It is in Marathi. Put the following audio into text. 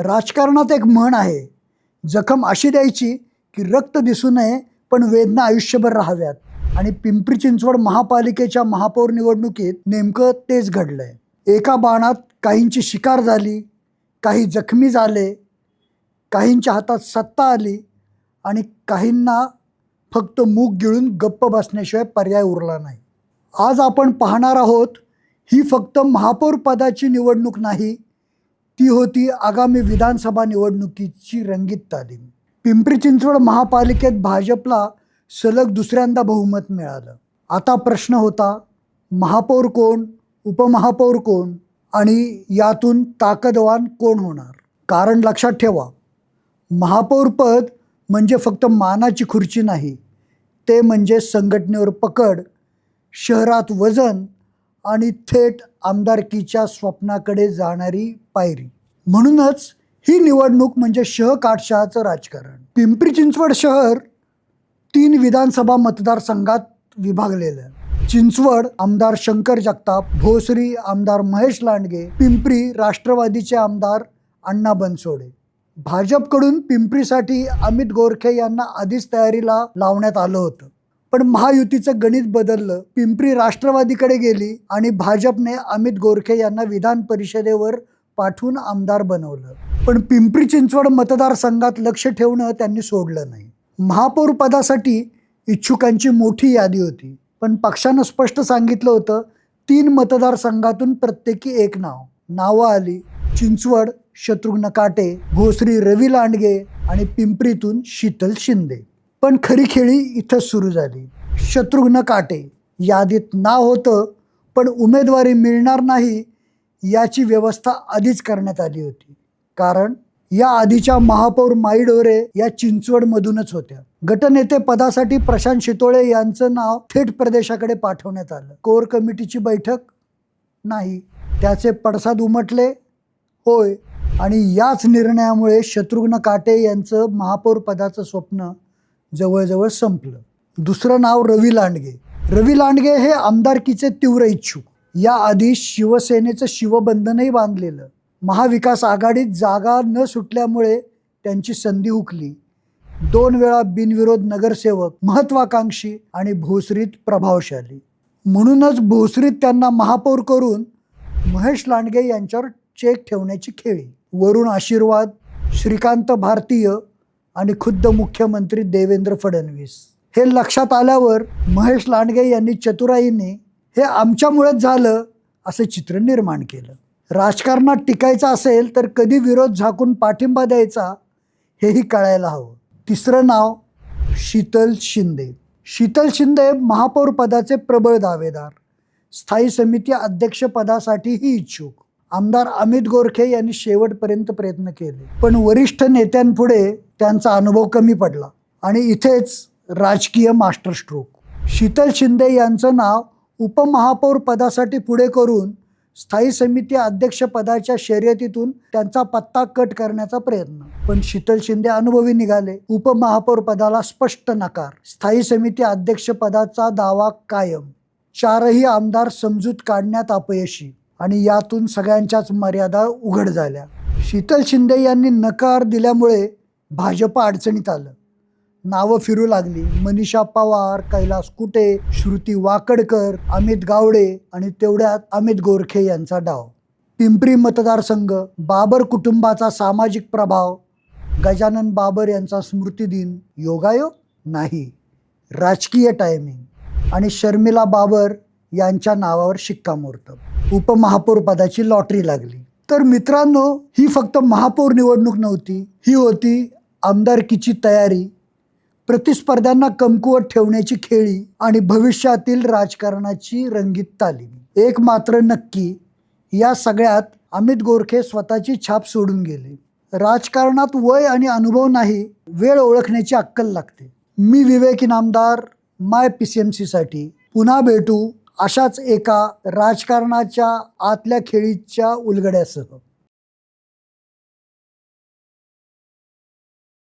राजकारणात एक म्हण आहे. जखम अशी द्यायची की रक्त दिसू नये पण वेदना आयुष्यभर राहाव्यात. आणि पिंपरी चिंचवड महापालिकेच्या महापौर निवडणुकीत नेमकं तेच घडलंय. एका बाणात काहींची शिकार झाली काही जखमी झाले काहींच्या हातात सत्ता आली आणि काहींना फक्त मूग गिळून गप्प बसण्याशिवाय पर्याय उरला नाही. आज आपण पाहणार आहोत ही फक्त महापौर पदाची निवडणूक नाही ती होती आगामी विधानसभा निवडणुकीची रंगीत तालीम. पिंपरी चिंचवड महापालिकेत भाजपला सलग दुसऱ्यांदा बहुमत मिळालं. आता प्रश्न होता महापौर कोण उपमहापौर कोण आणि यातून ताकदवान कोण होणार? कारण लक्षात ठेवा महापौरपद म्हणजे फक्त मानाची खुर्ची नाही ते म्हणजे संघटनेवर पकड शहरात वजन आणि थेट आमदारकीच्या स्वप्नाकडे जाणारी पायरी. म्हणूनच ही निवडणूक म्हणजे शह काटशहाचं राजकारण. पिंपरी चिंचवड शहर तीन विधानसभा मतदारसंघात विभागलेलं. आहे. चिंचवड आमदार शंकर जगताप भोसरी आमदार महेश लांडगे पिंपरी राष्ट्रवादीचे आमदार अण्णा बनसोडे. भाजपकडून पिंपरीसाठी अमित गोरखे यांना आधीच तयारीला लावण्यात आलं होतं. पण महायुतीचं गणित बदललं. पिंपरी राष्ट्रवादीकडे गेली आणि भाजपने अमित गोरखे यांना विधान परिषदेवर पाठवून आमदार बनवलं. पण पिंपरी चिंचवड मतदारसंघात लक्ष ठेवणं त्यांनी सोडलं नाही. महापौर पदासाठी इच्छुकांची मोठी यादी होती. पण पक्षानं स्पष्ट सांगितलं होतं तीन मतदारसंघातून प्रत्येकी एक नाव. नावं आली चिंचवड शत्रुघ्न काटे भोसरी रवी लांडगे आणि पिंपरीतून शीतल शिंदे. पण खरी खेळी इथंच सुरू झाली. शत्रुघ्न काटे यादीत नाव होतं पण उमेदवारी मिळणार नाही याची व्यवस्था आधीच करण्यात आली होती. कारण या आधीच्या महापौर माई डोरे या चिंचवडमधूनच होत्या. गटनेते पदासाठी प्रशांत शितोळे यांचं नाव थेट प्रदेशाकडे पाठवण्यात आलं. कोर कमिटीची बैठक? नाही. त्याचे पडसाद उमटले? होय. आणि याच निर्णयामुळे शत्रुघ्न काटे यांचं महापौर पदाचं स्वप्न जवळजवळ संपलं. दुसरं नाव रवी लांडगे. रवी लांडगे हे आमदारकीचे तीव्र इच्छुक. याआधी शिवसेनेचं शिवबंधनही बांधलेलं. महाविकास आघाडीत जागा न सुटल्यामुळे त्यांची संधी हुकली. दोन वेळा बिनविरोध नगरसेवक महत्वाकांक्षी आणि भोसरीत प्रभावशाली. म्हणूनच भोसरीत त्यांना महापौर करून महेश लांडगे यांच्यावर चेक ठेवण्याची खेळी. वरून आशीर्वाद श्रीकांत भारतीय आणि खुद्द मुख्यमंत्री देवेंद्र फडणवीस. हे लक्षात आल्यावर महेश लांडगे यांनी चतुराईने हे आमच्यामुळेच झालं असं चित्र निर्माण केलं. राजकारणात टिकायचं असेल तर कधी विरोध झाकून पाठिंबा द्यायचा हेही कळायला हवं. तिसरं नाव शीतल शिंदे. शीतल शिंदे महापौर पदाचे प्रबळ दावेदार. स्थायी समिती अध्यक्षपदासाठीही इच्छुक. आमदार अमित गोरखे यांनी शेवटपर्यंत प्रयत्न केले. पण वरिष्ठ नेत्यांपुढे त्यांचा अनुभव कमी पडला. आणि इथेच राजकीय मास्टरस्ट्रोक शीतल शिंदे यांचं नाव उपमहापौर पदासाठी पुढे करून स्थायी समिती अध्यक्षपदाच्या शर्यतीतून त्यांचा पत्ता कट करण्याचा प्रयत्न. पण शीतल शिंदे अनुभवी निघाले. उपमहापौर पदाला स्पष्ट नकार. स्थायी समिती अध्यक्षपदाचा दावा कायम. चारही आमदार समजूत काढण्यात अपयशी. आणि यातून सगळ्यांच्याच मर्यादा उघड झाल्या. शीतल शिंदे यांनी नकार दिल्यामुळे भाजप अडचणीत आलं. नावं फिरू लागली. मनीषा पवार कैलास कुटे श्रुती वाकडकर अमित गावडे आणि तेवढ्यात अमित गोरखे यांचा डाव. पिंपरी मतदारसंघ बाबर कुटुंबाचा सामाजिक प्रभाव गजानन बाबर यांचा स्मृतिदिन योगायोग नाही. राजकीय टायमिंग आणि शर्मिला बाबर यांच्या नावावर शिक्कामोर्तब. उपमहापौरपदाची लॉटरी लागली. तर मित्रांनो ही फक्त महापौर निवडणूक नव्हती ही होती आमदारकीची तयारी प्रतिस्पर्ध्यांना कमकुवत ठेवण्याची खेळी आणि भविष्यातील राजकारणाची रंगीत तालीम. एक मात्र नक्की या सगळ्यात अमित गोरखे स्वतःची छाप सोडून गेले. राजकारणात वय आणि अनुभव नाही वेळ ओळखण्याची अक्कल लागते. मी Vivek Inamdar my P C M सीसाठी पुन्हा भेटू अशाच एका राजकारणाच्या आतल्या खेळीच्या उलगड्यासह.